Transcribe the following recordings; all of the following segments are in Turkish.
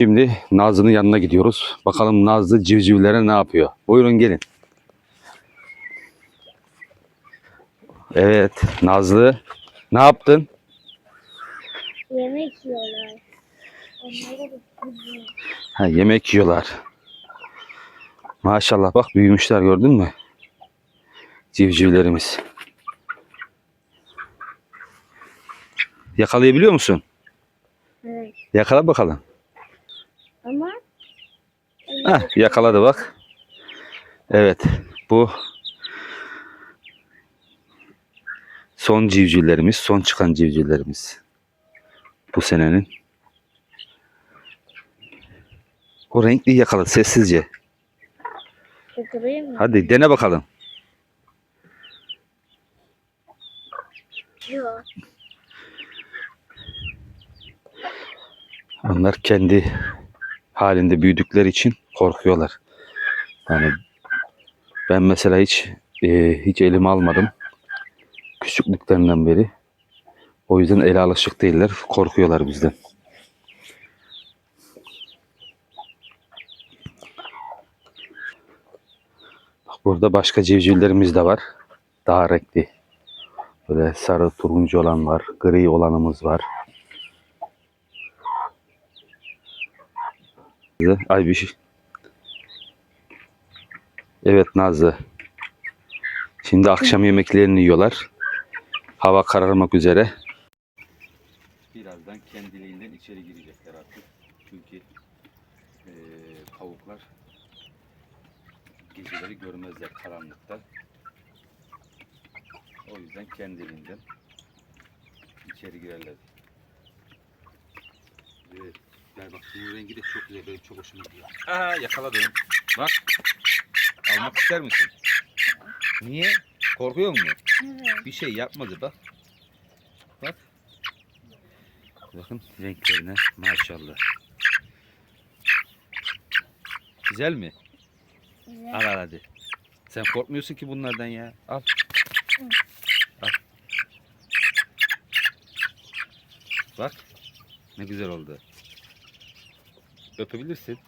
Şimdi Nazlı'nın yanına gidiyoruz. Bakalım Nazlı civcivlere ne yapıyor? Buyurun gelin. Evet Nazlı ne yaptın? Yemek yiyorlar. Ha, yemek yiyorlar. Maşallah bak büyümüşler gördün mü? Civcivlerimiz. Yakalayabiliyor musun? Evet. Yakala bakalım. Ama Heh, yakaladı bak. Evet bu son civcivlerimiz, son çıkan civcivlerimiz. Bu senenin. O renkli yakala sessizce. götüreyim mi? Hadi dene bakalım. Yok. Onlar kendi halinde büyüdükleri için korkuyorlar. Yani ben mesela hiç e, hiç elime almadım. Küçüklüklerinden beri. O yüzden ele alışık değiller. Korkuyorlar bizden. Bak burada başka civcivlerimiz de var. Daha renkli. Böyle sarı turuncu olan var. Gri olanımız var. Ay bir şey. Evet Nazlı. Şimdi akşam yemeklerini yiyorlar. Hava kararmak üzere. Birazdan kendiliğinden içeri girecekler artık. Çünkü eee, tavuklar geceleri görmezler karanlıkta. O yüzden kendiliğinden içeri girerler. Evet. Gel bak bunun rengi de çok güzel. Benim çok hoşuma gidiyor. Aa yakaladım. Bak. Almak ister misin? Niye? Korkuyor musun? Evet. Bir şey yapmadı bak. Bak. Bakın renklerine maşallah. Güzel mi? Güzel. Al al hadi. Sen korkmuyorsun ki bunlardan ya. Al. Al. Bak. Ne güzel oldu. Öpebilirsin.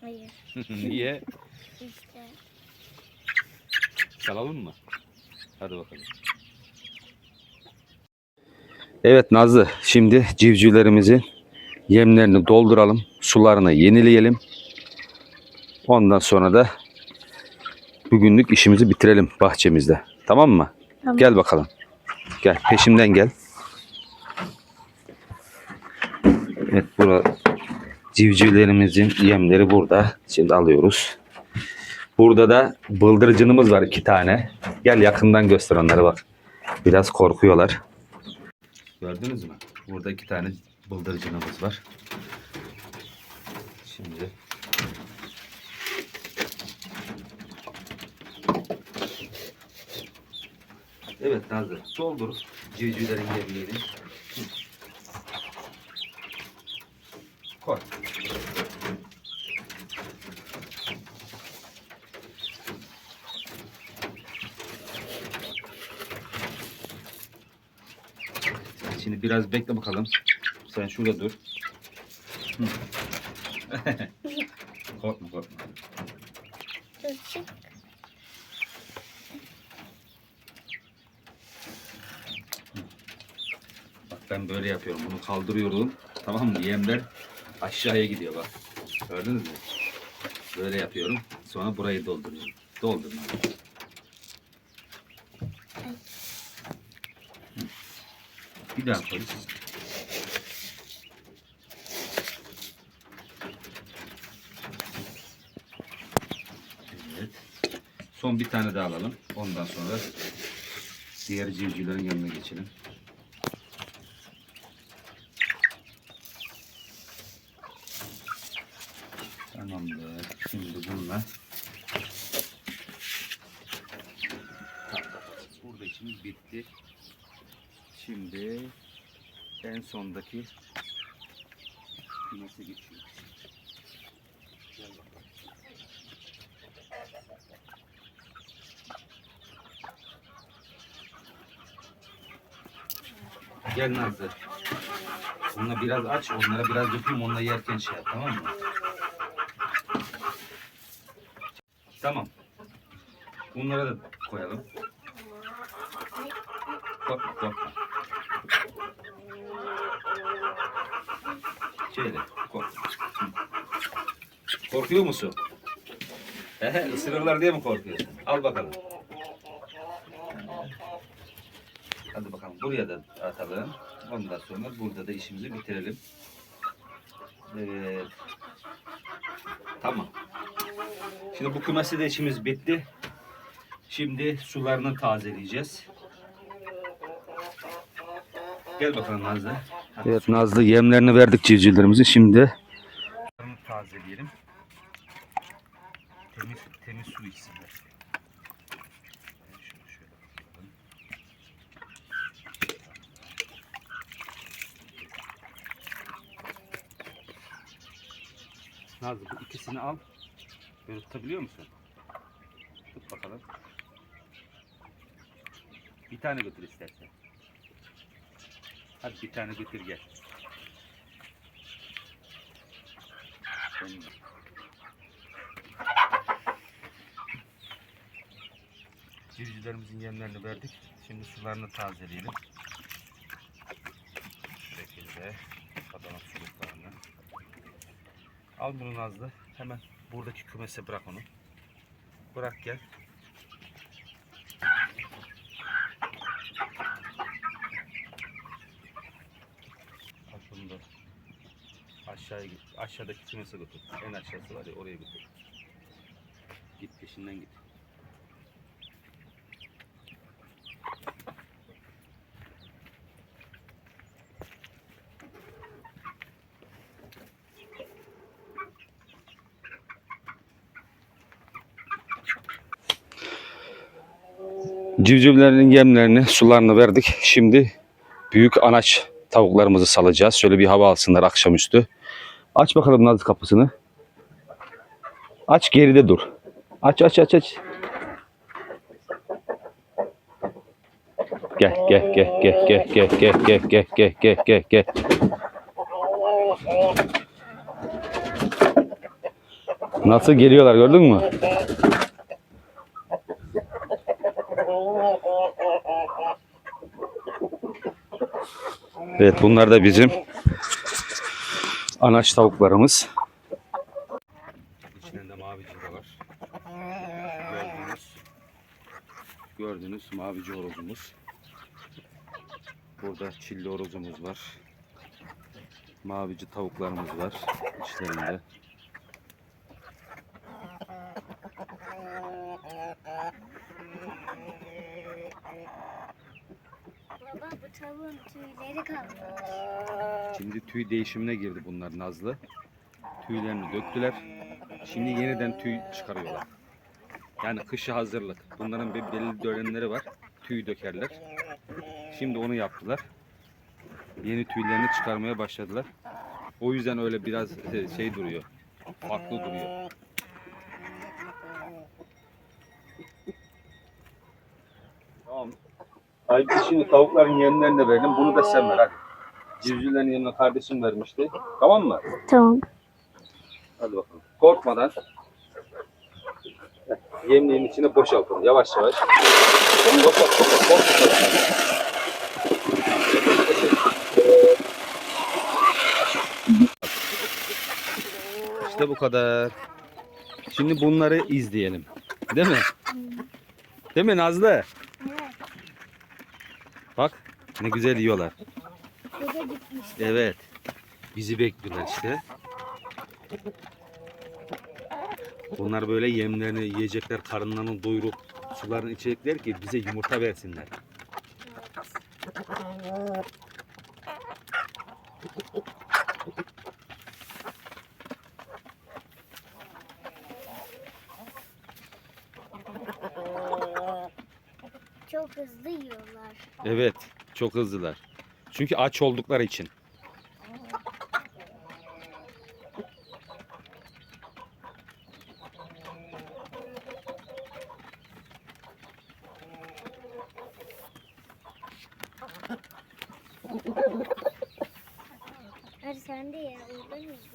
Hayır. Niye? İşte. Salalım mı? Hadi bakalım. Evet Nazlı, şimdi civcivlerimizin yemlerini dolduralım, sularını yenileyelim. Ondan sonra da bugünlük işimizi bitirelim bahçemizde. Tamam mı? Tamam. Gel bakalım. Gel, peşimden gel. Evet, bura civcivlerimizin yemleri burada. Şimdi alıyoruz. Burada da bıldırcınımız var iki tane. Gel yakından göster onları bak. Biraz korkuyorlar. Gördünüz mü? Burada iki tane bıldırcınımız var. Şimdi Evet Nazlı. Doldur civcivlerin yemlerini. Koy. Şimdi biraz bekle bakalım. Sen şurada dur. Korkma korkma. Dur çık. Bak ben böyle yapıyorum. Bunu kaldırıyorum. Tamam mı? Yemler aşağıya gidiyor bak. Gördünüz mü? Böyle yapıyorum. Sonra burayı dolduruyorum. Doldurun. abi. Hı. Bir daha koy. Evet. Son bir tane daha alalım. Ondan sonra diğer civcivlerin yanına geçelim. Tamamdır. Şimdi bununla burada işimiz bitti. Şimdi en sondaki kümese geçiyoruz. Gel bakalım. Gel Nazlı. Onunla biraz aç, onlara biraz dökeyim, onunla yerken şey yap, tamam mı? Tamam. Bunlara da koyalım. Korkma, korkma. Şöyle. Korkuyor musun? Ehe, ısırırlar diye mi korkuyorsun? Al bakalım. Hadi bakalım buraya da atalım. Ondan sonra burada da işimizi bitirelim. Evet. Tamam. Şimdi bu kümesi de işimiz bitti. Şimdi sularını tazeleyeceğiz. Gel bakalım Nazlı. Evet Nazlı yemlerini verdik civcivlerimizi. Şimdi tazeleyelim. Temiz, temiz su içsinler. Nazlı bu ikisini al. Böyle tutabiliyor musun? Tut bakalım. Bir tane götür istersen. Hadi bir tane götür gel. Sen- Civcivlerimizin yemlerini verdik. Şimdi sularını tazeleyelim. Şu şekilde Adana suluklarını. Al bunu Nazlı. Hemen buradaki kümese bırak onu. Bırak gel. Al bunu da aşağıya git. Aşağıdaki kümese götür. En aşağısı var ya oraya götür. Git peşinden git. civcivlerin yemlerini, sularını verdik. Şimdi büyük anaç tavuklarımızı salacağız. Şöyle bir hava alsınlar akşamüstü. Aç bakalım Nazlı kapısını. Aç geride dur. Aç aç aç aç. Gel gel gel gel gel gel gel gel gel gel gel gel gel. Nasıl geliyorlar gördün mü? Evet bunlar da bizim anaç tavuklarımız. İçlerinde mavi cıra var. Gördüğünüz, gördüğünüz mavici horozumuz. Burada çilli horozumuz var. Mavici tavuklarımız var içlerinde. Tavuğun tüyleri kalmış. Şimdi tüy değişimine girdi bunlar Nazlı. Tüylerini döktüler. Şimdi yeniden tüy çıkarıyorlar. Yani kışa hazırlık. Bunların bir belli dönemleri var. Tüy dökerler. Şimdi onu yaptılar. Yeni tüylerini çıkarmaya başladılar. O yüzden öyle biraz e, şey duruyor. Farklı duruyor. Tamam. Haydi şimdi tavukların yemlerini de verelim. Bunu da sen ver hadi. Civcivlerin yanına kardeşim vermişti. Tamam mı? Tamam. Hadi bakalım. Korkmadan. Heh, Yemliğin içine boşaltın. Yavaş yavaş. Boşalt, boşalt, boşalt. İşte bu kadar. Şimdi bunları izleyelim. Değil mi? Değil mi Nazlı? Ne güzel yiyorlar. Evet. Bizi bekliyorlar işte. Onlar böyle yemlerini yiyecekler, karınlarını doyurup sularını içecekler ki bize yumurta versinler. Çok hızlı yiyorlar. Evet, çok hızlılar. Çünkü aç oldukları için.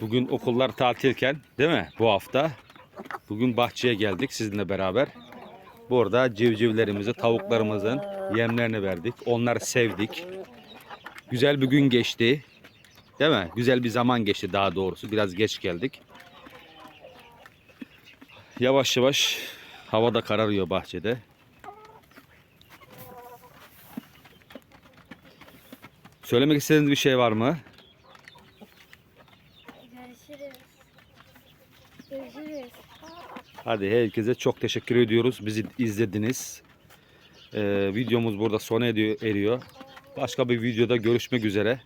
Bugün okullar tatilken değil mi bu hafta? Bugün bahçeye geldik sizinle beraber. Burada civcivlerimizi, tavuklarımızın yemlerini verdik. Onları sevdik. Güzel bir gün geçti. Değil mi? Güzel bir zaman geçti daha doğrusu. Biraz geç geldik. Yavaş yavaş havada kararıyor bahçede. Söylemek istediğiniz bir şey var mı? Hadi herkese çok teşekkür ediyoruz. Bizi izlediniz. Ee, videomuz burada sona eriyor. Başka bir videoda görüşmek üzere.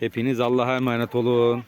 Hepiniz Allah'a emanet olun.